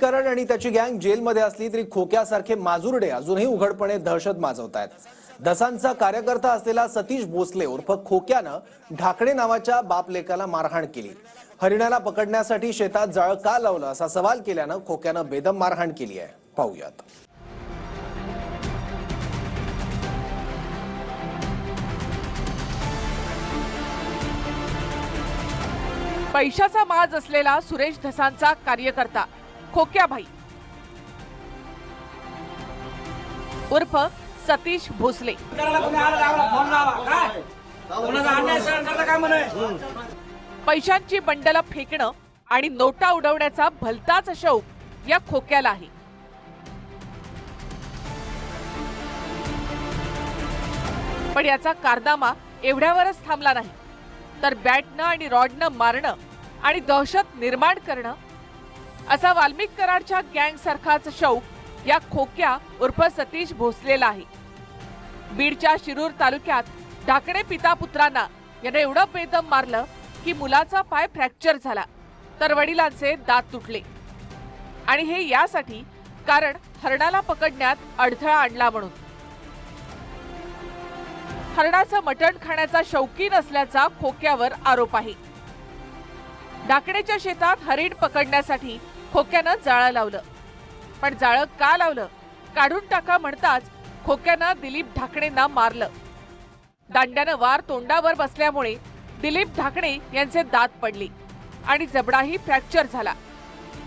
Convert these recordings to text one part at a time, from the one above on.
कारण आणि त्याची गँग जेलमध्ये असली तरी खोक्यासारखे माजुरडे अजूनही उघडपणे दहशत माजवतायत. दसांचा कार्यकर्ता असलेला सतीश भोसले उर्फ खोक्यानं ढाकणे नावाच्या बापलेकाला मारहाण केली. हरिणाला पकडण्यासाठी शेतात जाळ का लावलं असा सवाल केल्यानं खोक्यानं बेदम मारहाण केली आहे. पाहूयात. पैशाचा माज असलेला सुरेश धसांचा कार्यकर्ता खोक्याभाई उर्फ सतीश भोसले. पैशांची बंडलं फेकणं आणि नोटा उडवण्याचा भलताच शौक या खोक्याला आहे पण याचा कारनामा एवढ्यावरच थांबला नाही. तर बॅटनं आणि रॉडनं मारणं आणि दहशत निर्माण करणं असा वाल्मिक कराडच्या गँग सारखाच शौक या खोक्या उर्फ सतीश भोसलेला आहे. बीडच्या शिरूर तालुक्यात ढाकणे पिता पुत्रांना यानं एवढं बेदम मारलं की मुलाचा पाय फ्रॅक्चर झाला तर वडिलांचे दात तुटले. आणि हे यासाठी कारण हरणाला पकडण्यात अडथळा आणला म्हणून. हरणाचं मटण खाण्याचा शौकीन असल्याचा खोक्यावर आरोप आहे. ढाकणेच्या शेतात हरिण पकडण्यासाठी खोक्यानं जाळं लावलं. पण जाळं का लावलं? काढून टाका म्हणताच खोक्यानं दिलीप ढाकणेंना मारलं. दांड्यानं वार तोंडावर बसल्यामुळे दिलीप ढाकणे यांचे दात पडले आणि जबडाही फ्रॅक्चर झाला.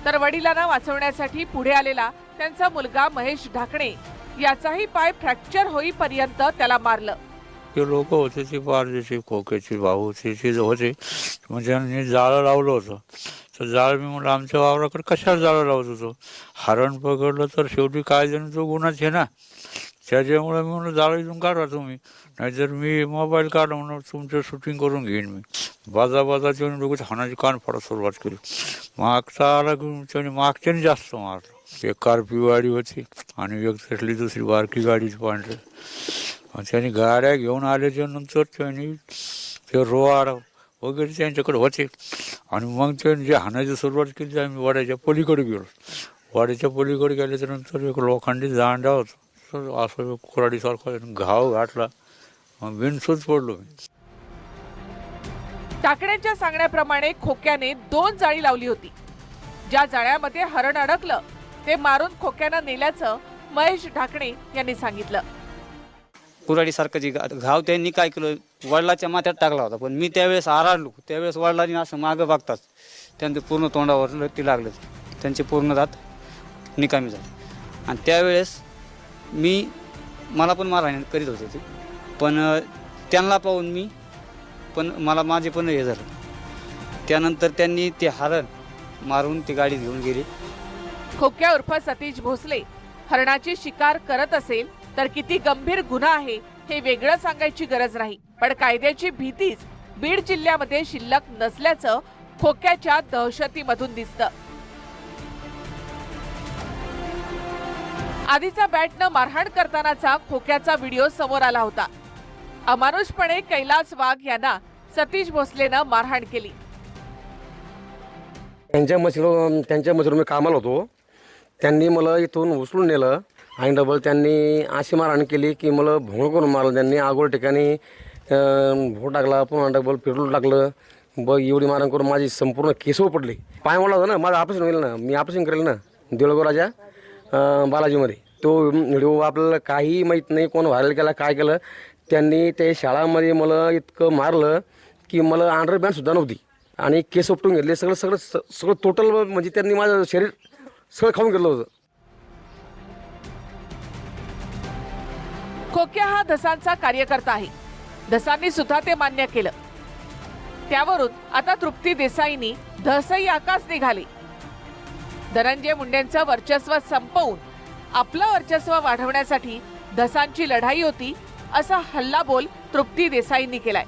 तर वडिलांना वाचवण्यासाठी पुढे आलेला त्यांचा मुलगा महेश ढाकणे याचाही पाय फ्रॅक्चर होईपर्यंत त्याला मारलं. ते लोक होते ते पारदेशी खोक्याची भाऊ ते होते. म्हणजे जाळं लावलं होतं. तर जाळ मी म्हणलं आमच्या वावराकडे कशाला जाळं लावत होतो हरण पकडलं तर शेवटी काय जण तो गुन्हाच आहे ना. त्याच्यामुळे मी म्हणलं जाळं इथून काढा तुम्ही. नाहीतर मी मोबाईल काढा म्हणून तुमचं शूटिंग करून घेईन मी. बाजा बाजा त्याने लोक हाणाची कान फाडा सुरुवात केली. मागचा आला की त्याने मागच्याने जास्त मारलं. एक कारपी गाडी होती आणि एक तसली दुसरी बारकी गाडीची पांढरी. आणि त्यांनी गाड्या घेऊन आल्याच्यानंतर त्यांनी ते रोवाड वगैरे त्यांच्याकडे होते. आणि मग त्यांनी जे हाणायची सुरुवात केली आम्ही वाड्याच्या पलीकडे गेलो. वाड्याच्या पलीकडे गेल्याच्यानंतर एक लोखंडी दांडा होता. असं कुराडीसारखा घाव घातला. मग बिनसूच पडलो मी. टाकण्याच्या सांगण्याप्रमाणे खोक्याने दोन जाळी लावली होती. ज्या जाळ्यामध्ये हरण अडकलं ते मारून खोक्यानं नेल्याचं महेश ढाकणे यांनी सांगितलं. कुऱ्हाडीसारखं जे गा- घाव त्यांनी काय केलं? वडिलाच्या माथ्यात टाकला होता. पण मी त्यावेळेस आराडलो. त्यावेळेस वडिलांनी असं मागं बघताच. त्यांचं पूर्ण तोंडावर ते लागलं. त्यांचे पूर्ण दात निकामी झाले. आणि त्यावेळेस मी मला पण मारहाण करीत होते ते. पण त्यांना पाहून मी पण मला माझे पण हे झालं. त्यानंतर त्यांनी ते हरण मारून ती गाडीत घेऊन गेली. खोक्या उर्फ सतीश भोसले हरणाची शिकार करत असेल तर किती गंभीर गुन्हा आहे हे वेगळं सांगायची गरज नाही. पण कायद्याची भीतीच बीड जिल्ह्यामध्ये शिल्लक नसल्याचं खोक्याच्या दहशतीमधून दिसतं. आधीचा बॅटनं मारहाण करतानाचा खोक्याचा व्हिडिओ समोर आला होता. अमानुषपणे कैलास वाघ यांना सतीश भोसलेनं मारहाण केली. त्यांच्या मशीनवर त्यांच्या मशीनवर मी कामाला होतो. त्यांनी मला इथून उचलून नेलं. आणि डबल त्यांनी अशी मारहाण केली की मला भोंगळ करून मारलं त्यांनी. अगोदर ठिकाणी अं, टाकला पुन्हा डबल पेट्रोल टाकलं. बघ एवढी मारहाण करून माझी संपूर्ण केसवर पडली. पाय मोडला होता ना माझं ऑपरेशन होईल ना. मी ऑपरेशन करेल ना देवळगोराच्या बालाजीमध्ये. तो व्हिडिओ आपल्याला काही माहीत नाही कोण व्हायरल केला काय केलं. त्यांनी त्या शाळामध्ये मला इतकं मारलं की मला अंडरपॅन्टसुद्धा नव्हती. आणि केस उपटून घेतले सगळं सगळं स- सगळं टोटल म्हणजे त्यांनी माझं शरीर सगळं खाऊन घेतलं होतं. खोक्या हा धसांचा कार्यकर्ता आहे. धसांनी सुद्धा ते मान्य केलं. त्यावरून आता तृप्ती देसाईंनी धसई आकाश निघाले. धनंजय मुंडेंचं वर्चस्व संपवून आपलं वर्चस्व वाढवण्यासाठी धसांची लढाई होती असा हल्लाबोल तृप्ती देसाईंनी केलाय.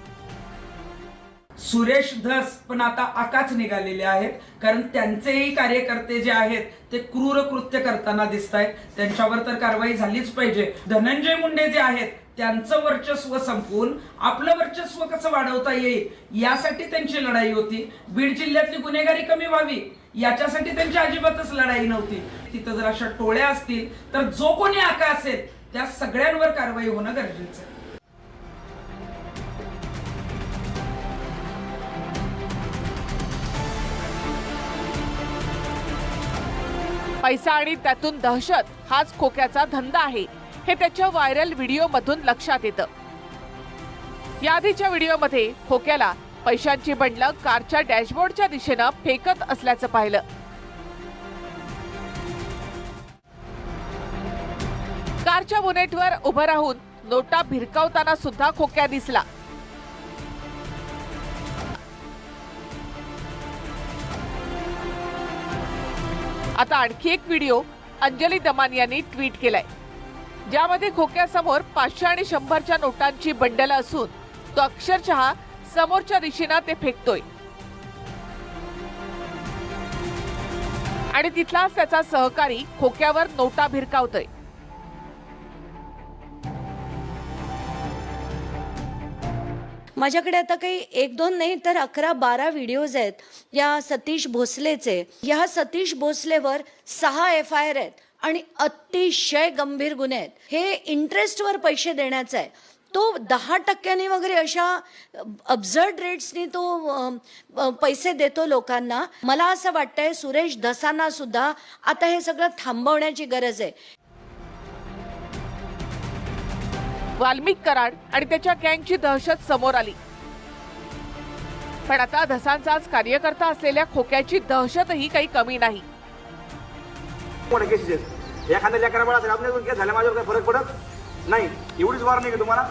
सुरेश धस पण आता आकाच निघालेले आहेत. कारण त्यांचेही कार्यकर्ते जे आहेत ते क्रूर कृत्य करताना दिसत आहेत त्यांच्यावर तर कारवाई झालीच पाहिजे. धनंजय मुंडे जे आहेत त्यांचं वर्चस्व संपवून आपलं वर्चस्व कसं वाढवता येईल यासाठी त्यांची लढाई होती. बीड जिल्ह्यातली गुन्हेगारी कमी व्हावी याच्यासाठी त्यांची अजिबातच लढाई नव्हती. तिथं जर अशा टोळ्या असतील तर जो कोणी आका असेल त्या सगळ्यांवर कारवाई होणं गरजेचं आहे. पैसा आणि त्यातून दहशत हाच खोक्याचा धंदा आहे. हे त्याच्या व्हायरल व्हिडिओमधून लक्षात येतं. याआधीच्या व्हिडिओमध्ये खोक्याला पैशांची बंडलं कारच्या डॅशबोर्डच्या दिशेनं फेकत असल्याचं पाहिलं. कारच्या बोनेटवर उभं राहून नोटा भिरकावताना सुद्धा खोक्या दिसला. आता आणखी एक व्हिडिओ अंजली दमान यांनी ट्विट केलाय. ज्यामध्ये खोक्यासमोर पाचशे आणि शंभरच्या नोटांची बंडल असून तो अक्षरशः समोरच्या दिशेनं ते फेकतोय. आणि तिथलाच त्याचा सहकारी खोक्यावर नोटा भिरकावतोय. माझ्याकडे आता काही एक दोन नाही तर अकरा बारा व्हिडिओज आहेत. या सतीश भोसलेचे. या सतीश भोसलेवर सहा एफ आय आर आहेत आणि अतिशय गंभीर गुन्हे आहेत. हे इंटरेस्टवर पैसे देण्याचा आहे. तो दहा टक्क्यांनी वगैरे अशा अब्झर्ड रेट्सनी तो पैसे देतो लोकांना. मला असं वाटतंय सुरेश धसांना सुद्धा आता हे सगळं थांबवण्याची गरज आहे. वाल्मिक कराड आणि त्याच्या गँगची दहशत समोर आली. पण आता धसांचाच कार्यकर्ता असलेल्या खोक्याची दहशतही काही कमी नाही. एखाद्या माझ्यावर फरक पडत नाही. एवढीच तुम्हाला.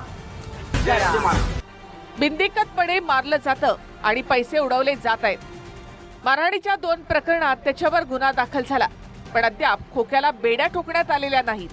बिंदिकतपणे मारलं जातं आणि पैसे उडवले जात आहेत. मारहाणीच्या दोन प्रकरणात त्याच्यावर गुन्हा दाखल झाला पण अद्याप खोक्याला बेड्या ठोकण्यात आलेल्या नाहीत.